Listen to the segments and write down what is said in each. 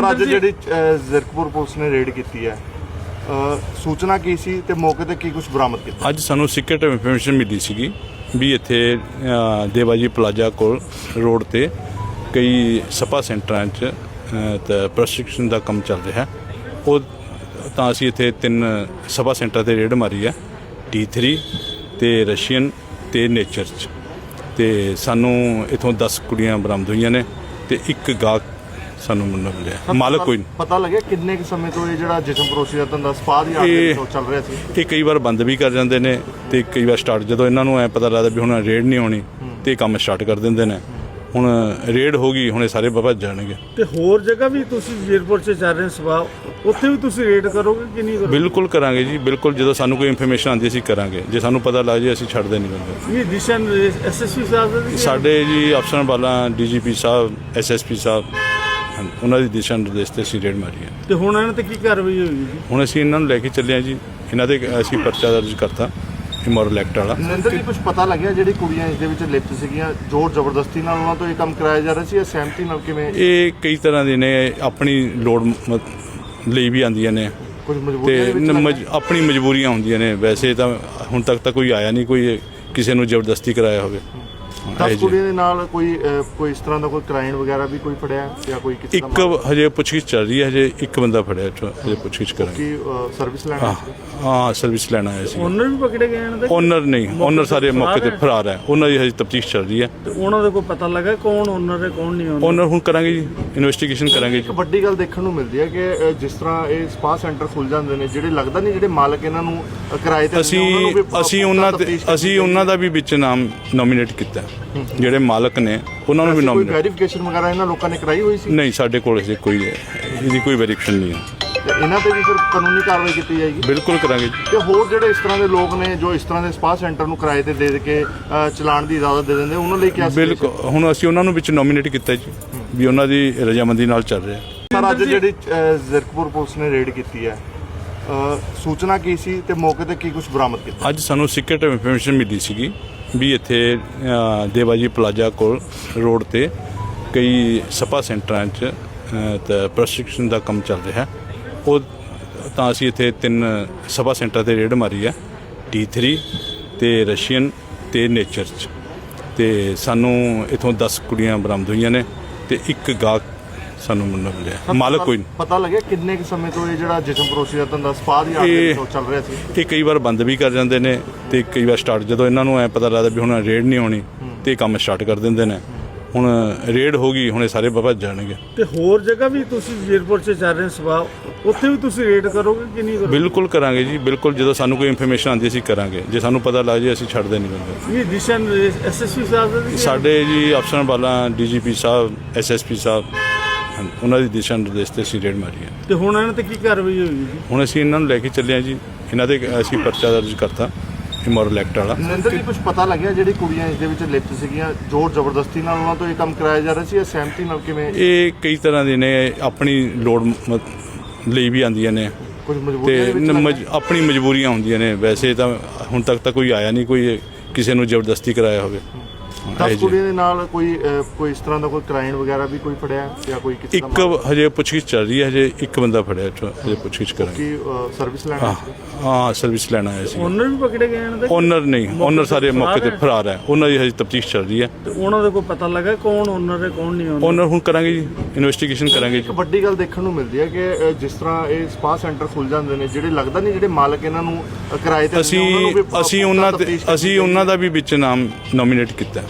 Sir ਅੱਜ ਜਿਹੜੀ Zirakpur police ਨੇ ਰੇਡ ਕੀਤੀ ਹੈ ਸੂਚਨਾ ਕੀ ਸੀ ਤੇ ਮੌਕੇ ਤੇ ਕੀ ਕੁਝ ਬਰਾਮਦ ਕੀਤਾ? ਅੱਜ ਸਾਨੂੰ ਸੀਕ੍ਰੀਟ ਇਨਫੋਰਮੇਸ਼ਨ ਮਿਲੀ ਸੀਗੀ ਵੀ ਇੱਥੇ ਦੇਵਾਜੀ ਪਲਾਜ਼ਾ ਕੋਲ ਰੋਡ ਤੇ ਕਈ ਸਪਾ ਸੈਂਟਰਾਂ 'ਚ ਤਾਂ ਪ੍ਰਸ਼ਿਕਸ਼ਨ ਦਾ ਕੰਮ ਚੱਲ ਰਿਹਾ। ਹੈ। ਉਹ ਤਾਂ ਅਸੀਂ ਇੱਥੇ ਤਿੰਨ ਸਪਾ ਸੈਂਟਰ ਤੇ ਰੇਡ ਮਾਰੀ ਹੈ T3 ਤੇ ਰਸ਼ੀਅਨ ਤੇ ਨੇਚਰ 'ਚ। ਤੇ ਸਾਨੂੰ ਇਥੋਂ 10 ਕੁੜੀਆਂ ਬਰਾਮਦ ਹੋਈਆਂ ਨੇ ਤੇ ਇੱਕ ਗਾਹਕ ਸਾਨੂੰ ਮੁੰਡਾ ਮਿਲਿਆ ਮਾਲਕ ਕੋਈ ਨਹੀਂ। ਪਤਾ ਲੱਗਿਆ ਕਿੰਨੇ ਕੁ ਸਮੇਂ ਤੋਂ ਇਹ ਜਿਹੜਾ ਜਿਸਮ ਪਰੋਸੀ ਦਾ ਧੰਦਾ ਸਪਾ ਦੀ ਆੜ ਦੇ ਇਹ- ਵਿੱਚੋਂ ਚੱਲ ਰਿਹਾ ਸੀ? ਇਹ ਕਈ ਵਾਰ ਬੰਦ ਵੀ ਕਰ ਜਾਂਦੇ ਨੇ ਤੇ ਕਈ ਵਾਰ ਸਟਾਰਟ ਜਦੋਂ ਇਹਨਾਂ ਨੂੰ ਐ ਪਤਾ ਲੱਗਦਾ ਵੀ ਹੁਣ ਰੇਡ ਨਹੀਂ ਹੋਣੀ ਤੇ ਇਹ ਕੰਮ ਸਟਾਰਟ ਕਰ ਦਿੰਦੇ ਨੇ। ਹੁਣ ਰੇਡ ਹੋ ਗਈ ਹੁਣ ਇਹ ਸਾਰੇ ਭੱਜ ਜਾਣਗੇ। ਤੇ ਹੋਰ ਜਗ੍ਹਾ ਵੀ ਤੁਸੀਂ ਏਅਰਪੋਰਟ 'ਚ ਚੱਲ ਰਹੇ ਸਵਾ ਉੱਥੇ ਵੀ ਤੁਸੀਂ ਰੇਡ ਕਰੋਗੇ ਕਿ ਨਹੀਂ ਕਰੋਗੇ? ਬਿਲਕੁਲ ਕਰਾਂਗੇ ਜੀ ਬਿਲਕੁਲ ਜਦੋਂ ਸਾਨੂੰ ਕੋਈ ਇਨਫੋਰਮੇਸ਼ਨ ਆਉਂਦੀ ਅਸੀਂ ਕਰਾਂਗੇ। ਜੇ ਸਾਨੂੰ ਪਤਾ ਲੱਗ ਜੇ ਅਸੀਂ ਛੱਡਦੇ ਨਹੀਂ ਬੰਦੇ ਇਹ ਦਿਸ਼ਾ ਐਸਐਸਪੀ ਸਾਹਿਬ ਦਾ ਵੀ ਸਾਡੇ ਜੀ ਅਫਸਰਾਂ ਵਾਲਾ ਡੀਜੀਪੀ ਸਾਹਿਬ ਐਸਐਸਪੀ ਸਾਹਿਬ ਹਨ, ਉਹਨਾਂ ਦੀ ਦਿਸ਼ਾ ਨਿਰਦੇਸ਼ ਤੇ ਅਸੀਂ ਰੇਡ ਮਾਰੀ ਹੈ। ਤੇ ਹੁਣ ਇਹਨਾਂ ਤੇ ਕੀ ਕਾਰਵਾਈ ਹੋਈ ਜੀ? ਹੁਣ ਅਸੀਂ ਇਹਨਾਂ ਨੂੰ ਲੈ ਕੇ ਚੱਲੇ ਹਾਂ ਜੀ। ਇਹਨਾਂ ਦੇ ਅਸੀਂ ਪਰਚਾ ਦਰਜ ਕਰਤਾ ਇਮੋਰਲ ਐਕਟ ਵਾਲਾ। ਨਰਿੰਦਰ ਜੀ ਕੁਝ ਪਤਾ ਲੱਗਿਆ ਜਿਹੜੀ ਕੁੜੀਆਂ ਇਸ ਦੇ ਵਿੱਚ ਲਿਪਤ ਸੀਗੀਆਂ ਜ਼ੋਰ ਜ਼ਬਰਦਸਤੀ ਨਾਲ ਉਹਨਾਂ ਤੋਂ ਇਹ ਕੰਮ ਕਰਾਇਆ ਜਾ ਰਿਹਾ ਸੀ ਜਾਂ ਸਹਿਮਤੀ ਨਾਲ ਕਿਵੇਂ? ਇਹ ਕਈ ਤਰ੍ਹਾਂ ਦੇ ਨੇ ਆਪਣੀ ਲੋੜ ਮ- ਲਈ ਵੀ ਆਉਂਦੀਆਂ ਨੇ। ਕੁਝ ਮਜਬੂਰੀਆਂ ਤੇ ਦੇ ਵਿੱਚ ਨ- ਆਪਣੀ ਮਜਬੂਰੀਆਂ ਹੁੰਦੀਆਂ ਨੇ। ਵੈਸੇ ਤਾਂ ਹੁਣ ਤੱਕ ਤਾਂ ਕੋਈ ਆਇਆ ਨਹੀਂ ਕੋਈ ਕਿਸੇ ਨੂੰ ਜ਼ਬਰਦਸਤੀ ਕਰਾਇਆ ਹੋਵੇ। ਹਾਂ, ਦਸ ਇਹ ਜੀ। ਕੁੜੀਆਂ ਦੇ ਨਾਲ ਕੋਈ ਕੋਈ ਇਸ ਤਰ੍ਹਾਂ ਦਾ ਕੋਈ ਕਲਾਇੰਟ ਵਗੈਰਾ ਵੀ ਕੋਈ ਫੜਿਆ ਜਾਂ ਕੋਈ ਕਿਸੇ ਦਾ ਇੱਕ ਹਜੇ ਪੁੱਛਗਿੱਛ ਚੱਲ ਰਹੀ ਹੈ ਹਜੇ ਇੱਕ ਬੰਦਾ ਫੜਿਆ ਇੱਥੋਂ, ਹਜੇ ਪੁੱਛਗਿੱਛ ਕਰਾਂਗੇ। ਕੀ ਸਰਵਿਸ ਲੈਣਾ ਹਾਂ ਹਾਂ ਸਰਵਿਸ ਲੈਣ ਆਇਆ ਸੀ। ਓਨਰ ਵੀ ਪਕੜੇ ਗਏ ਇਹਨਾਂ ਦੇ ਓਨਰ ਨਹੀਂ ਓਨਰ ਸਾਰੇ ਮੌਕੇ ਤੇ ਫਰਾਰ ਹੈ। ਉਹਨਾਂ ਦੀ ਹਜੇ ਤਫਤੀਸ਼ ਚੱਲ ਰਹੀ ਹੈ। ਤੇ ਉਹਨਾਂ ਦੇ ਕੋਈ ਪਤਾ ਲੱਗਾ ਕੌਣ ਓਨਰ ਹੈ ਕੌਣ ਨਹੀਂ ਓਨਰ? ਓਨਰ ਹੁਣ ਕਰਾਂਗੇ ਜੀ ਇਨਵੈਸਟੀਗੇਸ਼ਨ ਕਰਾਂਗੇ ਇੱਕ ਜੀ ਵੱਡੀ ਗੱਲ ਦੇਖਣ ਨੂੰ ਮਿਲਦੀ ਹੈ ਕਿ ਜਿਸ ਤਰ੍ਹਾਂ ਇਹ ਸਪਾ ਸੈਂਟਰ ਖੁੱਲ ਜਾਂਦੇ ਨੇ ਜਿਹੜੇ ਲੱਗਦਾ ਨਹੀਂ ਜਿਹੜੇ ਮਾਲਕ ਇਹਨਾਂ ਨੂੰ ਅ, ਕਿਰਾਏ ਤੇ ਦਿੰਦੇ, ਅਸੀਂ ਉਹਨਾਂ ਨੂੰ ਵੀ ਪ- ਅਸੀਂ ਉਹਨਾਂ ਤੇ ਤਫਤੀਸ਼ ਅਸੀਂ ਉਹਨਾਂ ਦਾ ਵੀ ਵਿੱਚ ਨਾਮ ਨੋਮੀਨੇਟ ਕੀਤਾ ਹੈ। ਜਿਹੜੇ ਮਾਲਕ ਨੇ ਉਹਨਾਂ ਨੂੰ ਵੀ ਕੋਈ ਨੋਮੀਨੇਟ ਵੈਰੀਫਿਕੇਸ਼ਨ ਵਗੈਰਾ ਇਹਨਾਂ ਲੋਕਾਂ ਨੇ ਕਰਾਈ ਹੋਈ ਸੀ? ਨਹੀਂ ਸਾਡੇ ਕੋਲ ਇਹਦੀ ਕੋਈ ਇਹਦੀ ਕੋਈ ਵੈਰੀਫਿਕੇਸ਼ਨ ਨਹੀਂ ਹੈ। ਤੇ ਇਹਨਾਂ ਤੇ ਵੀ ਫਿਰ ਕਾਨੂੰਨੀ ਕਾਰਵਾਈ ਕੀਤੀ ਜਾਏਗੀ? ਬਿਲਕੁਲ ਕਰਾਂਗੇ। ਜੀ ਤੇ ਹੋਰ ਜਿਹੜੇ ਇਸ ਤਰ੍ਹਾਂ ਦੇ ਲੋਕ ਨੇ ਜੋ ਇਸ ਤਰ੍ਹਾਂ ਦੇ ਸਪਾ ਸੈਂਟਰ ਨੂੰ ਕਿਰਾਏ ਤੇ ਦੇ ਦੇ ਕੇ ਅ, ਚਲਾਉਣ ਦੀ ਇਜਾਜ਼ਤ ਦੇ ਦਿੰਦੇ ਉਹਨਾਂ ਲਈ ਕੀ ਬਿਲਕੁਲ ਹੁਣ ਅਸੀਂ ਉਹਨਾਂ ਨੂੰ ਵਿੱਚ ਨੋਮੀਨੇਟ ਕੀਤਾ ਜੀ ਵੀ ਉਹਨਾਂ ਦੀ ਰਜਾਮੰਦੀ ਨਾਲ ਚੱਲ ਰਿਹਾ। ਸਰ ਅੱਜ ਜਿਹੜੀ ਅ, ਜ਼ੀਰਕਪੁਰ ਪੁਲਿਸ ਨੇ ਰੇਡ ਕੀਤੀ ਹੈ ਅ, ਸੂਚਨਾ ਕੀ ਸੀ ਤੇ ਮੌਕੇ ਤੇ ਕੀ ਕੁਝ ਬਰਾਮਦ ਕੀਤਾ? ਅੱਜ ਸਾਨੂੰ ਸੀਕ੍ਰੀਟ ਇਨਫੋਰਮੇਸ਼ਨ ਮਿਲੀ ਸੀਗੀ ਵੀ ਇੱਥੇ ਅ, ਦੇਵਾਜੀ ਪਲਾਜ਼ਾ ਕੋਲ ਰੋਡ ਤੇ ਕਈ ਸਪਾ ਸੈਂਟਰਾਂ 'ਚ ਅ, ਤਾਂ ਪ੍ਰਸ਼ਿਕਸ਼ਨ ਦਾ ਕੰਮ ਚੱਲ ਰਿਹਾ। ਉਹ ਤਾਂ ਅਸੀਂ ਇੱਥੇ ਤਿੰਨ ਸਭਾ ਸੈਂਟਰ ਤੇ ਰੇਡ ਮਾਰੀ ਹੈ T3 ਤੇ ਰਸ਼ੀਅਨ ਤੇ ਨੇਚਰ 'ਚ। ਤੇ ਸਾਨੂੰ ਇਥੋਂ 10 ਕੁੜੀਆਂ ਬਰਾਮਦ ਹੋਈਆਂ ਨੇ ਤੇ ਇੱਕ ਗਾਹਕ ਸਾਨੂੰ ਮੁੰਡਾ ਮਿਲਿਆ ਮਾਲਕ ਕੋਈ ਨਹੀਂ। ਪਤਾ ਲੱਗਿਆ ਕਿੰਨੇ ਕੁ ਸਮੇਂ ਤੋਂ ਇਹ ਜਿਹੜਾ ਜਿਸਮ ਪਰੋਸੀ ਦਾ ਧੰਦਾ ਸਪਾ ਦੀ ਆੜ ਦੇ ਇਹ- ਵਿੱਚੋਂ ਚੱਲ ਰਿਹਾ ਸੀ? ਇਹ ਕਈ ਵਾਰ ਬੰਦ ਵੀ ਕਰ ਜਾਂਦੇ ਨੇ ਤੇ ਕਈ ਵਾਰ ਸਟਾਰਟ ਜਦੋਂ ਇਹਨਾਂ ਨੂੰ ਐ ਪਤਾ ਲੱਗਦਾ ਵੀ ਹੁਣ ਰੇਡ ਨਹੀਂ ਹੋਣੀ ਤੇ ਇਹ ਕੰਮ ਸਟਾਰਟ ਕਰ ਦਿੰਦੇ ਨੇ। ਹੁਣ ਰੇਡ ਹੋ ਗਈ ਹੁਣ ਇਹ ਸਾਰੇ ਭੱਜ ਜਾਣਗੇ। ਤੇ ਹੋਰ ਜਗ੍ਹਾ ਵੀ ਤੁਸੀਂ ਏਅਰਪੋਰਟ 'ਚ ਚੱਲ ਰਹੇ ਸਵਾ ਉੱਥੇ ਵੀ ਤੁਸੀਂ ਰੇਡ ਕਰੋਗੇ ਕਿ ਨਹੀਂ ਕਰੋਗੇ? ਬਿਲਕੁਲ ਕਰਾਂਗੇ ਜੀ ਬਿਲਕੁਲ ਜਦੋਂ ਸਾਨੂੰ ਕੋਈ ਇਨਫੋਰਮੇਸ਼ਨ ਆਉਂਦੀ ਅਸੀਂ ਕਰਾਂਗੇ। ਜੇ ਸਾਨੂੰ ਪਤਾ ਲੱਗ ਜੇ ਅਸੀਂ ਛੱਡਦੇ ਨਹੀਂ ਬੰਦੇ ਇਹ ਦਿਸ਼ਾ ਐਸਐਸਪੀ ਸਾਹਿਬ ਦਾ ਵੀ ਸਾਡੇ ਜੀ ਅਫਸਰਾਂ ਵਾਲਾ ਡੀਜੀਪੀ ਸਾਹਿਬ ਐਸਐਸਪੀ ਸਾਹਿਬ ਹਨ, ਉਹਨਾਂ ਦੀ ਦਿਸ਼ਾ ਨਿਰਦੇਸ਼ ਤੇ ਅਸੀਂ ਰੇਡ ਮਾਰੀ ਹੈ। ਤੇ ਹੁਣ ਇਹਨਾਂ ਤੇ ਕੀ ਕਾਰਵਾਈ ਹੋਈ ਜੀ? ਹੁਣ ਅਸੀਂ ਇਹਨਾਂ ਨੂੰ ਲੈ ਕੇ ਚੱਲੇ ਹਾਂ ਜੀ। ਇਹਨਾਂ ਦੇ ਅਸੀਂ ਪਰਚਾ ਦਰਜ ਕਰਤਾ ਇਮੋਰਲ ਐਕਟ ਵਾਲਾ। ਨਰਿੰਦਰ ਜੀ ਕੁਝ ਪਤਾ ਲੱਗਿਆ ਜਿਹੜੀ ਕੁੜੀਆਂ ਇਸ ਦੇ ਵਿੱਚ ਲਿਪਤ ਸੀਗੀਆਂ ਜ਼ੋਰ ਜ਼ਬਰਦਸਤੀ ਨਾਲ ਉਹਨਾਂ ਤੋਂ ਇਹ ਕੰਮ ਕਰਾਇਆ ਜਾ ਰਿਹਾ ਸੀ ਜਾਂ ਸਹਿਮਤੀ ਨਾਲ ਕਿਵੇਂ? ਇਹ ਕਈ ਤਰ੍ਹਾਂ ਦੇ ਨੇ ਆਪਣੀ ਲੋੜ ਮ- ਲਈ ਵੀ ਆਉਂਦੀਆਂ ਨੇ। ਕੁਝ ਮਜਬੂਰੀਆਂ ਦੇ ਤੇ ਵਿੱਚ ਨ- ਲੱਗਦਾ? ਮਜ- ਆਪਣੀ ਮਜਬੂਰੀਆਂ ਹੁੰਦੀਆਂ ਨੇ। ਵੈਸੇ ਤਾਂ ਹੁਣ ਤੱਕ ਤਾਂ ਕੋਈ ਆਇਆ ਨਹੀਂ ਕੋਈ ਕਿਸੇ ਨੂੰ ਜ਼ਬਰਦਸਤੀ ਕਰਾਇਆ ਹੋਵੇ। ਹਾਂ, ਦਸ ਇਹ ਜੀ। ਕੁੜੀਆਂ ਦੇ ਨਾਲ ਕੋਈ ਕੋਈ ਇਸ ਤਰ੍ਹਾਂ ਦਾ ਕੋਈ ਕਲਾਇੰਟ ਵਗੈਰਾ ਵੀ ਕੋਈ ਫੜਿਆ ਜਾਂ ਕੋਈ ਕਿਸੇ ਦਾ ਇੱਕ ਹਜੇ ਪੁੱਛਗਿੱਛ ਚੱਲ ਰਹੀ ਹੈ ਹਜੇ ਇੱਕ ਬੰਦਾ ਫੜਿਆ ਇੱਥੋਂ, ਹਜੇ ਪੁੱਛਗਿੱਛ ਕਰਾਂਗੇ। ਕੀ ਸਰਵਿਸ ਲੈਣਾ ਹਾਂ ਹਾਂ ਸਰਵਿਸ ਲੈਣ ਆਇਆ ਸੀ। ਓਨਰ ਵੀ ਪਕੜੇ ਗਏ ਇਹਨਾਂ ਦੇ ਓਨਰ ਨਹੀਂ ਓਨਰ ਸਾਰੇ ਮੌਕੇ ਤੇ। ਫਰਾਰ ਹੈ। ਉਹਨਾਂ ਦੀ ਹਜੇ ਤਫਤੀਸ਼ ਚੱਲ ਰਹੀ ਹੈ। ਤੇ ਉਹਨਾਂ ਦੇ ਕੋਈ ਪਤਾ ਲੱਗਾ ਕੌਣ ਓਨਰ ਹੈ ਕੌਣ ਨਹੀਂ ਓਨਰ? ਓਨਰ ਹੁਣ ਕਰਾਂਗੇ ਜੀ ਇਨਵੈਸਟੀਗੇਸ਼ਨ ਕਰਾਂਗੇ ਇੱਕ ਜੀ ਵੱਡੀ ਗੱਲ ਦੇਖਣ ਨੂੰ ਮਿਲਦੀ ਹੈ ਕਿ ਜਿਸ ਤਰ੍ਹਾਂ ਇਹ ਸਪਾ ਸੈਂਟਰ ਖੁੱਲ ਜਾਂਦੇ ਨੇ ਜਿਹੜੇ ਲੱਗਦਾ ਨਹੀਂ ਜਿਹੜੇ ਮਾਲਕ ਇਹਨਾਂ ਨੂੰ ਕਿਰਾਏ ਤੇ ਦਿੰਦੇ, ਅਸੀਂ ਅਸੀਂ ਉਹਨਾਂ ਤੇ ਅਸੀਂ ਉਹਨਾਂ ਦਾ ਵੀ ਵਿੱਚ ਨਾਮ ਨੋਮੀਨੇਟ ਕੀਤਾ।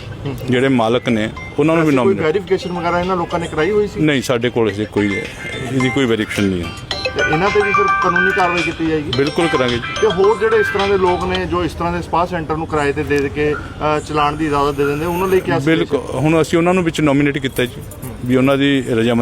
ਜਿਹੜੇ ਮਾਲਕ ਨੇ ਉਹਨਾਂ ਨੂੰ ਵੀ ਕੋਈ ਨੋਮੀਨੇਟ ਵੈਰੀਫਿਕੇਸ਼ਨ ਵਗੈਰਾ ਇਹਨਾਂ ਲੋਕਾਂ ਨੇ ਕਰਾਈ ਹੋਈ ਸੀ? ਨਹੀਂ ਸਾਡੇ ਕੋਲ ਇਹਦੀ ਕੋਈ ਇਹਦੀ ਕੋਈ ਵੈਰੀਫਿਕੇਸ਼ਨ ਨਹੀਂ ਹੈ। ਇਹਨਾਂ ਤੇ ਵੀ ਫਿਰ ਕਾਨੂੰਨੀ ਕਾਰਵਾਈ ਕੀਤੀ ਜਾਏਗੀ? ਬਿਲਕੁਲ ਕਰਾਂਗੇ। ਜੀ ਤੇ ਹੋਰ ਜਿਹੜੇ ਇਸ ਤਰ੍ਹਾਂ ਦੇ ਲੋਕ ਨੇ ਜੋ ਇਸ ਤਰ੍ਹਾਂ ਦੇ ਸਪਾ ਸੈਂਟਰ ਨੂੰ ਕਿਰਾਏ ਤੇ ਦੇ ਦੇ ਕੇ ਅ, ਚਲਾਉਣ ਦੀ ਇਜਾਜ਼ਤ ਦੇ ਦਿੰਦੇ ਉਹਨਾਂ ਲਈ ਕੀ ਬਿਲਕੁਲ ਹੁਣ ਅਸੀਂ ਉਹਨਾਂ ਨੂੰ ਵਿੱਚ ਨੋਮੀਨੇਟ ਕੀਤਾ ਜੀ ਵੀ ਉਹਨਾਂ ਦੀ ਰਜਾਮੰਦੀ